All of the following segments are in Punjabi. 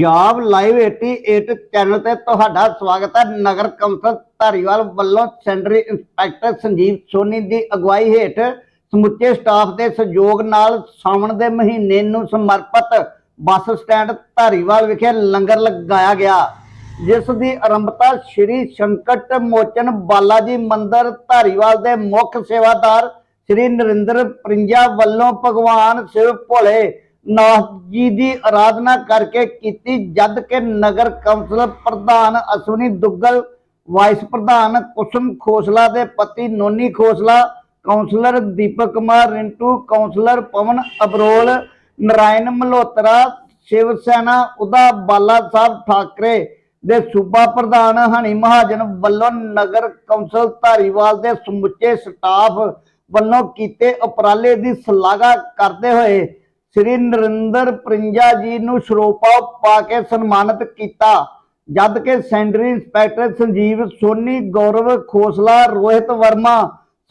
ਪੰਜਾਬ ਲਾਈਵ 88 ਚੈਨਲ ਤੇ ਤੁਹਾਡਾ ਸਵਾਗਤ ਹੈ। ਨਗਰ ਕੌਂਸਲ ਧਾਰੀਵਾਲ ਵੱਲੋਂ ਸੈਂਟਰੀ ਇੰਸਪੈਕਟਰ ਸੰਜੀਵ ਸੋਨੀ ਦੀ ਅਗਵਾਈ ਹੇਠ ਸਮੁੱਚੇ ਸਟਾਫ ਦੇ ਸਹਿਯੋਗ ਨਾਲ ਸਾਵਣ ਦੇ ਮਹੀਨੇ ਨੂੰ ਸਮਰਪਿਤ ਬੱਸ ਸਟੈਂਡ ਧਾਰੀਵਾਲ ਵਿਖੇ ਲੰਗਰ ਲਗਾਇਆ ਗਿਆ, ਜਿਸ ਦੀ ਆਰੰਭਤਾ ਸ਼੍ਰੀ ਸੰਕਟ ਮੋਚਨ ਬਾਲਾਜੀ ਮੰਦਿਰ ਧਾਰੀਵਾਲ ਦੇ ਮੁੱਖ ਸੇਵਾਦਾਰ ਸ਼੍ਰੀ ਨਰਿੰਦਰ ਪ੍ਰਿੰਜਾ ਵੱਲੋਂ ਭਗਵਾਨ ਸ਼ਿਵ ਭੋਲੇ ਨਾਥ ਜੀ ਦੀ ਆਰਾਧਨਾ ਕਰਕੇ ਕੀਤੀ ਜਦ ਕਿ ਨਗਰ ਕੌਂਸਲ ਪ੍ਰਧਾਨ ਅਸ਼ਵਨੀ ਦੁੱਗਲ, ਵਾਈਸ ਪ੍ਰਧਾਨ ਕੁਸਮ ਖੋਸਲਾ ਦੇ ਪਤੀ ਨੋਨੀ ਖੋਸਲਾ ਕਾਉਂਸਲਰ ਦੀਪਕ ਕੁਮਾਰ ਰਿੰਟੂ ਕਾਉਂਸਲਰ ਪਵਨ ਅਬਰੋਲ, ਨਰਾਇਣ ਮਲਹੋਤਰਾ, ਸ਼ਿਵ ਸੈਨਾ, ਉਦਾ ਬਾਲਾ ਸਾਹਿਬ ਠਾਕਰੇ ਦੇ ਸੂਬਾ ਪ੍ਰਧਾਨ ਹਣੀ ਮਹਾਜਨ ਵੱਲੋਂ ਨਗਰ ਕੌਂਸਲ ਧਾਰੀਵਾਲ ਦੇ ਸਮੁੱਚੇ ਸਟਾਫ ਵੱਲੋਂ ਕੀਤੇ ਉਪਰਾਲੇ ਦੀ ਸ਼ਲਾਘਾ ਕਰਦੇ ਹੋਏ ਸ੍ਰੀ ਨਰਿੰਦਰ ਪ੍ਰਿੰਜਾ ਜੀ ਨੂੰ ਸ਼ਰੋਪਾ ਪਾ ਕੇ ਸਨਮਾਨਿਤ ਕੀਤਾ, ਜਦ ਕਿ ਸੈਂਟਰੀ ਇੰਸਪੈਕਟਰ ਸੰਜੀਵ ਸੋਨੀ, ਗੌਰਵ ਖੋਸਲਾ, ਰੋਹਿਤ ਵਰਮਾ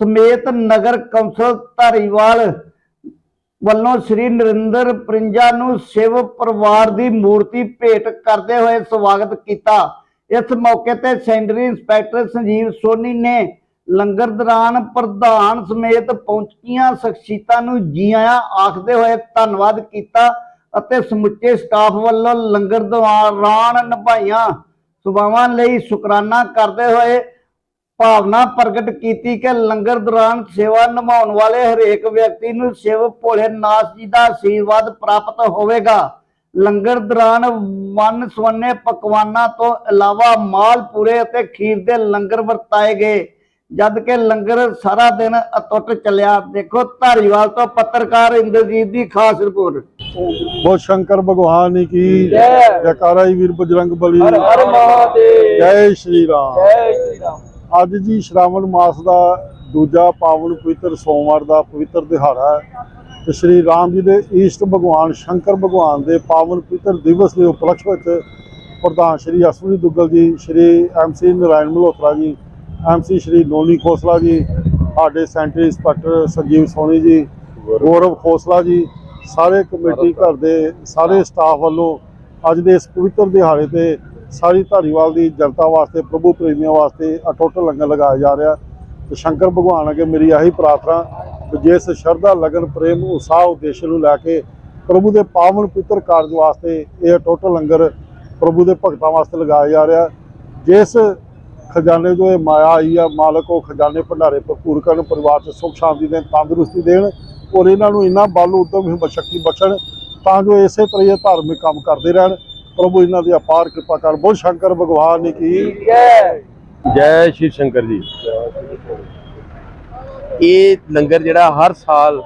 ਸਮੇਤ ਨਗਰ ਕੌਂਸਲ ਧਾਰੀਵਾਲ ਵੱਲੋਂ ਸ੍ਰੀ ਨਰਿੰਦਰ ਪ੍ਰਿੰਜਾ ਨੂੰ ਸ਼ਿਵ ਪਰਿਵਾਰ ਦੀ ਮੂਰਤੀ ਭੇਟ ਕਰਦੇ ਹੋਏ ਸਵਾਗਤ ਕੀਤਾ। ਇਸ ਮੌਕੇ ਤੇ ਸੈਂਟਰੀ ਇੰਸਪੈਕਟਰ ਸੰਜੀਵ ਸੋਨੀ ਨੇ ਲੰਗਰ ਦੌਰਾਨ ਪ੍ਰਧਾਨ ਸਮੇਤ ਪਹੁੰਚੀਆਂ ਸ਼ਖਸੀਅਤਾਂ ਨੂੰ ਜੀ ਆਇਆਂ ਆਖਦੇ ਹੋਏ ਧੰਨਵਾਦ ਕੀਤਾ ਅਤੇ ਸਮੁੱਚੇ ਸਟਾਫ ਵੱਲੋਂ ਲੰਗਰ ਦੌਰਾਨ ਨਿਭਾਈਆਂ। ਸੁਭਾਵਾਂ ਲਈ ਸ਼ੁਕਰਾਨਾ ਕਰਦੇ ਹੋਏ ਭਾਵਨਾ ਪ੍ਰਗਟ ਕੀਤੀ ਕਿ ਲੰਗਰ ਦੌਰਾਨ ਸੇਵਾ ਨਿਭਾਉਣ ਵਾਲੇ ਹਰੇਕ ਵਿਅਕਤੀ ਨੂੰ ਸ਼ਿਵ ਭੋਲੇ ਨਾਥ ਜੀ ਦਾ ਆਸ਼ੀਰਵਾਦ ਪ੍ਰਾਪਤ ਹੋਵੇਗਾ। ਲੰਗਰ ਦੌਰਾਨ ਵੰਨ ਸਵੰਨੇ ਪਕਵਾਨਾਂ ਤੋਂ ਇਲਾਵਾ ਮਾਲ ਪੂਰੇ ਅਤੇ ਖੀਰ ਦੇ ਲੰਗਰ ਵਰਤਾਏ ਗਏ। ਜਦ ਕਿ ਲੰਗਰ ਸਾਰਾ ਦਿਨ ਅਟੁੱਟ ਚੱਲਿਆ। ਦੇਖੋ ਧਾਰੀਵਾਲ ਤੋਂ ਪੱਤਰਕਾਰ ਇੰਦਰਜੀਤ ਦੀ ਖਾਸ ਰਿਪੋਰਟ। ਬਹੁਤ ਸ਼ੰਕਰ ਭਗਵਾਨ ਕੀ ਜੈ। ਜੈਕਾਰਾ ਜੀ ਵੀਰ ਬਜਰੰਗ ਬਲੀ। ਹਰ ਹਰ ਮਹਾਦੇਵ। ਜੈ ਸ਼੍ਰੀ ਰਾਮ। ਜੈ ਸ਼੍ਰੀ ਰਾਮ। ਅੱਜ ਜੀ ਸ਼ਰਾਵਣ ਮਾਸ ਦਾ ਦੂਜਾ ਪਾਵਨ ਪਵਿੱਤਰ ਸੋਮਵਾਰ ਦਾ ਪਵਿੱਤਰ ਦਿਹਾੜਾ ਹੈ। ਤੇ ਸ਼੍ਰੀ ਰਾਮ ਜੀ ਦੇ ਈਸ਼ਟ ਭਗਵਾਨ ਸ਼ੰਕਰ ਭਗਵਾਨ ਦੇ ਪਾਵਨ ਪਵਿੱਤਰ ਦਿਵਸ ਦੇ ਉਪਲਕਸ਼ ਵਿੱਚ ਪ੍ਰਧਾਨ ਸ਼੍ਰੀ ਅਸ਼ਵਨੀ ਦੁੱਗਲ ਜੀ ਸ਼੍ਰੀ ਐਮਸੀ ਨਰਾਇਣ ਮਲਹੋਤਰਾ ਜੀ ਐਮਸੀ ਸ਼੍ਰੀ ਨੋਨੀ ਖੋਸਲਾ ਜੀ ਸਾਡੇ ਸੈਂਟਰੀ ਇੰਸਪੈਕਟਰ ਸੰਜੀਵ ਸੋਨੀ ਜੀ ਗੌਰਵ ਖੋਸਲਾ ਜੀ ਸਾਰੇ ਕਮੇਟੀ ਘਰ ਦੇ ਸਾਰੇ ਸਟਾਫ ਵੱਲੋਂ ਅੱਜ ਦੇ ਇਸ ਪਵਿੱਤਰ ਦਿਹਾੜੇ ਤੇ ਸਾਰੀ ਧਾਰੀਵਾਲ ਦੀ ਜਨਤਾ ਵਾਸਤੇ ਪ੍ਰਭੂ ਪ੍ਰੇਮੀਆਂ ਵਾਸਤੇ ਅਟੁੱਟ ਲੰਗਰ ਲਗਾਇਆ ਜਾ ਰਿਹਾ। ਤੇ ਸ਼ੰਕਰ ਭਗਵਾਨ ਅੱਗੇ ਮੇਰੀ ਆਹੀ ਪ੍ਰਾਰਥਨਾ ਕਿ ਜਿਸ ਸ਼ਰਧਾ ਲਗਨ ਪ੍ਰੇਮ ਉਤਸ਼ਾਹ ਉਦੇਸ਼ ਨੂੰ ਲੈ ਕੇ ਪ੍ਰਭੂ ਦੇ ਪਾਵਨ ਪਵਿੱਤਰ ਕਾਰਜ ਵਾਸਤੇ ਇਹ ਅਟੁੱਟ ਲੰਗਰ ਪ੍ਰਭੂ ਦੇ ਭਗਤਾਂ ਵਾਸਤੇ ਲਗਾਇਆ ਜਾ ਰਿਹਾ। ਜਿਸ ਖਜ਼ਾਨੇ ਤੋਂ ਇਹ ਮਾਇਆ ਆਈ ਆ ਮਾਲਕ ਉਹ ਖਜ਼ਾਨੇ ਭੰਡਾਰੇ ਭਰਪੂਰ ਕਰਨ ਪਰਿਵਾਰ 'ਚ ਸੁਖ ਸ਼ਾਂਤੀ ਦੇਣ ਤੰਦਰੁਸਤੀ ਦੇਣ ਔਰ ਇਹਨਾਂ ਨੂੰ ਇੰਨਾ ਬਲ ਉਦਮ ਹਿੰਮਤ ਸ਼ਕਤੀ ਬਖਸ਼ਣ ਤਾਂ ਜੋ ਇਸੇ ਤਰ੍ਹਾਂ ਇਹ ਧਾਰਮਿਕ ਕੰਮ ਕਰਦੇ ਰਹਿਣ। ਪ੍ਰਭੂ ਇਹਨਾਂ ਦੀ ਅਪਾਰ ਕਿਰਪਾ ਕਰ। ਬੋਲ ਸ਼ੰਕਰ ਭਗਵਾਨ ਕੀ? ਜੈ। ਜੈ ਸ਼ਿਵ ਸ਼ੰਕਰ ਜੀ। ਇਹ ਲੰਗਰ ਜਿਹੜਾ ਹਰ ਸਾਲ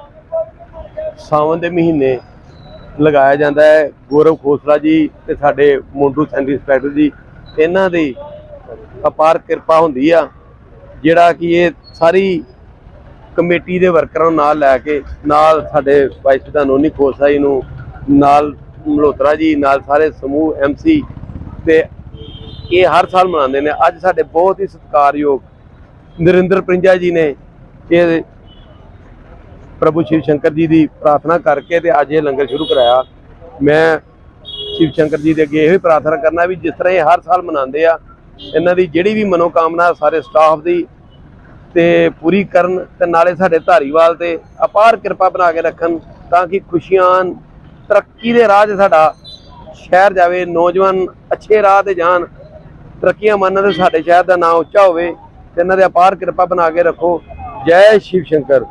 ਸਾਵਨ ਦੇ ਮਹੀਨੇ ਲਗਾਇਆ ਜਾਂਦਾ ਹੈ। ਗੌਰਵ ਖੋਸਲਾ ਜੀ ਤੇ ਸਾਡੇ ਮੋਂਟੂ ਸੈਂਟਰੀ ਇੰਸਪੈਕਟਰ ਜੀ ਇਹਨਾਂ ਦੀ ਅਪਾਰ ਕਿਰਪਾ ਹੁੰਦੀ ਆ, ਜਿਹੜਾ ਕਿ ਇਹ ਸਾਰੀ ਕਮੇਟੀ ਦੇ ਵਰਕਰਾਂ ਨੂੰ ਨਾਲ ਲੈ ਕੇ, ਨਾਲ ਸਾਡੇ ਵਾਈਸ ਪ੍ਰਧਾਨ ਨੋਨੀ ਖੋਸਲਾ ਜੀ ਨੂੰ, ਨਾਲ ਮਲਹੋਤਰਾ ਜੀ, ਨਾਲ ਸਾਰੇ ਸਮੂਹ ਐਮਸੀ ਤੇ ਇਹ ਹਰ ਸਾਲ ਮਨਾਉਂਦੇ ਨੇ। ਅੱਜ ਸਾਡੇ ਬਹੁਤ ਹੀ ਸਤਿਕਾਰਯੋਗ ਨਰਿੰਦਰ ਪ੍ਰਿੰਜਾ ਜੀ ਨੇ ਇਹ ਪ੍ਰਭੂ ਸ਼ਿਵ ਸ਼ੰਕਰ ਜੀ ਦੀ ਪ੍ਰਾਰਥਨਾ ਕਰਕੇ ਤੇ ਅੱਜ ਇਹ ਲੰਗਰ ਸ਼ੁਰੂ ਕਰਾਇਆ। ਮੈਂ ਸ਼ਿਵ ਸ਼ੰਕਰ ਜੀ ਦੇ ਅੱਗੇ ਇਹੋ ਹੀ ਪ੍ਰਾਰਥਨਾ ਕਰਨਾ ਵੀ ਜਿਸ ਤਰ੍ਹਾਂ ਇਹ ਹਰ ਸਾਲ ਮਨਾਉਂਦੇ ਆ ਇਹਨਾਂ ਦੀ ਜਿਹੜੀ ਵੀ ਮਨੋਕਾਮਨਾ ਸਾਰੇ ਸਟਾਫ ਦੀ ਤੇ ਪੂਰੀ ਕਰਨ ਤੇ ਨਾਲੇ ਸਾਡੇ ਧਾਰੀਵਾਲ ਤੇ ਅਪਾਰ ਕਿਰਪਾ ਬਣਾ ਕੇ ਰੱਖਣ ਤਾਂ ਕਿ ਖੁਸ਼ੀਆਂ ਤਰੱਕੀ ਦੇ ਰਾਹ 'ਚ ਸਾਡਾ ਸ਼ਹਿਰ ਜਾਵੇ, ਨੌਜਵਾਨ ਅੱਛੇ ਰਾਹ ਤੇ ਜਾਣ, ਤਰੱਕੀਆਂ ਮੰਨਣ ਤੇ ਸਾਡੇ ਸ਼ਹਿਰ ਦਾ ਨਾਮ ਉੱਚਾ ਹੋਵੇ ਤੇ ਇਹਨਾਂ ਦੇ ਅਪਾਰ ਕਿਰਪਾ ਬਣਾ ਕੇ ਰੱਖੋ। ਜੈ ਸ਼ਿਵ ਸ਼ੰਕਰ।